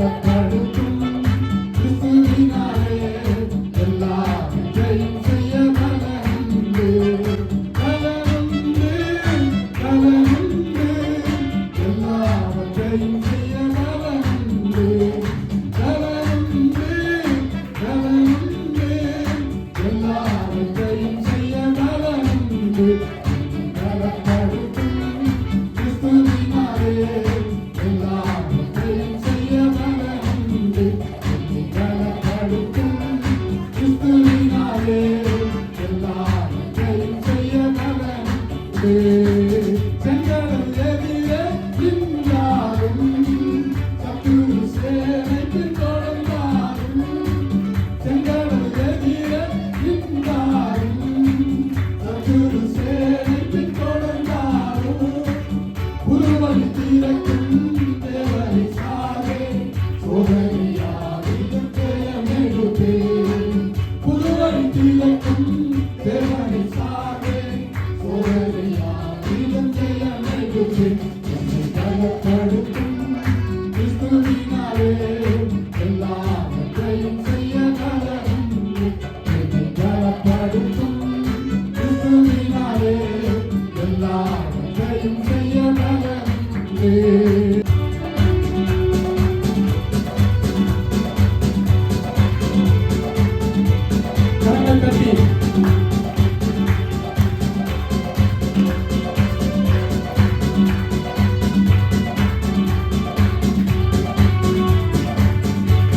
Thank you.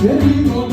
Let me go.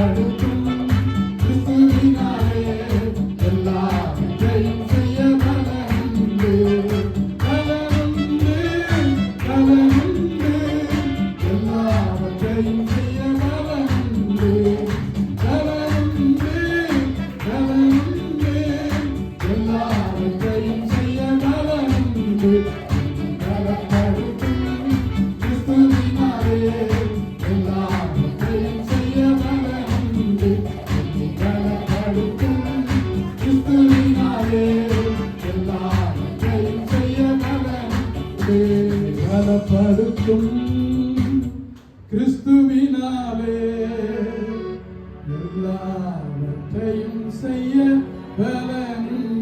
படுத்தும் கிறிஸ்துவினாலே எல்லாவற்றையும் செய்ய பலனும்